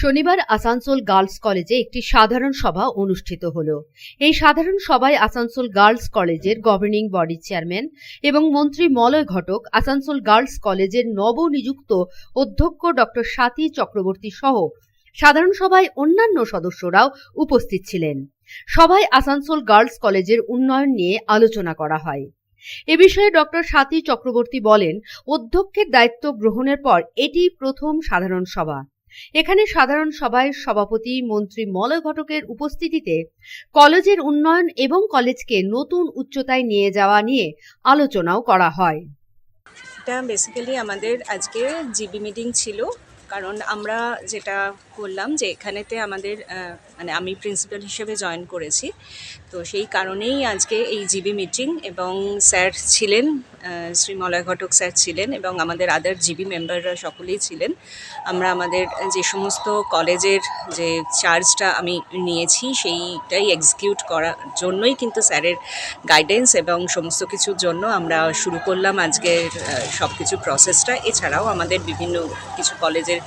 শনিবার আসানসোল গার্লস কলেজে একটি সাধারণ সভা অনুষ্ঠিত হল। এই সাধারণ সভায় আসানসোল গার্লস কলেজের গভর্নিং বডির চেয়ারম্যান এবং মন্ত্রী মলয় ঘটক, আসানসোল গার্লস কলেজের নবনিযুক্ত অধ্যক্ষ ডক্টর স্বাতী চক্রবর্তী সহ সাধারণ সভায় অন্যান্য সদস্যরাও উপস্থিত ছিলেন। সভায় আসানসোল গার্লস কলেজের উন্নয়ন নিয়ে আলোচনা করা হয়। এ বিষয়ে ডক্টর স্বাতী চক্রবর্তী বলেন, অধ্যক্ষের দায়িত্ব গ্রহণের পর এটি প্রথম সাধারণ সভা। এখানে সাধারণ সভায় সভাপতি, মন্ত্রী, মলয় ঘটকের উপস্থিতিতে কলেজের উন্নয়ন এবং কলেজকে নতুন উচ্চতায় নিয়ে যাওয়া নিয়ে আলোচনাও করা হয়। এটা বেসিক্যালি আমাদের আজকে জিবি মিটিং ছিল। কারণ আমরা যেটা করলাম যে এখানেতে আমাদের মানে আমি প্রিন্সিপাল হিসেবে জয়েন করেছি। তো সেই কারণেই আজকে এই জিবি মিটিং এবং স্যার ছিলেন শ্রী মলয় ঘটক স্যার ছিলেন এবং আমাদের আদার জিবি মেম্বাররা সকলেই ছিলেন। আমরা আমাদের যে সমস্ত কলেজের যে চার্জটা আমি নিয়েছি, সেইটাই এক্সিকিউট করার জন্যই কিন্তু স্যারের গাইডেন্স এবং সমস্ত কিছুর জন্য আমরা শুরু করলাম আজকের সব কিছু প্রসেসটা এছাড়াও আমাদের বিভিন্ন কিছু কলেজের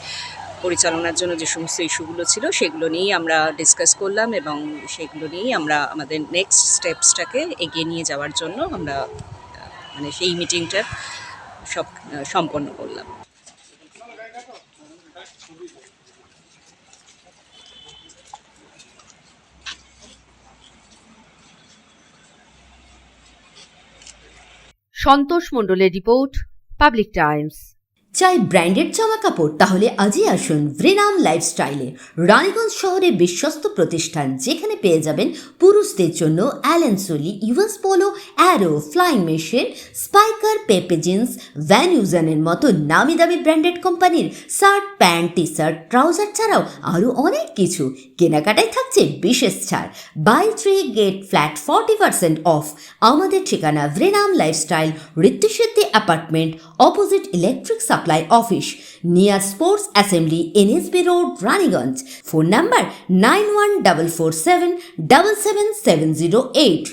পরিচালনার জন্য যে সমস্ত ইস্যুগুলো ছিল, সেগুলো নিয়েই আমরা ডিসকাস করলাম এবং সেগুলো নিয়েই আমরা আমাদের নেক্সট স্টেপসটাকে এগিয়ে নিয়ে যাওয়ার জন্য আমরা মানে সেই মিটিংটা সব সম্পন্ন করলাম। সন্তোষ মণ্ডলের রিপোর্ট পাবলিক টাইমস। চাই ব্র্যান্ডেড জামা কাপড় তাহলে আজই আসুন ভ্রিনাম লাইফস্টাইলে রানীগঞ্জ শহরে বিশ্বস্ত প্রতিষ্ঠান যেখানে পেয়ে যাবেন পুরুষদের জন্য Allen Solly US Polo, Arrow, Flying Machine, Spykar, Pepe Jeans, Van ইউজানের মতো নামি দামি ব্র্যান্ডেড কোম্পানির shirt, pant T shirt trouser ছাড়াও আরও অনেক কিছু। কেনাকাটায় থাকছে বিশেষ ছাড়। Buy three, get flat forty percent off. আমাদের ঠিকানা ভ্রেনাম lifestyle, Ritusiddhi apartment, opposite electric supply office, near sports assembly, NSB road, Raniganj. Phone number nine one double four seven double seven seven zero eight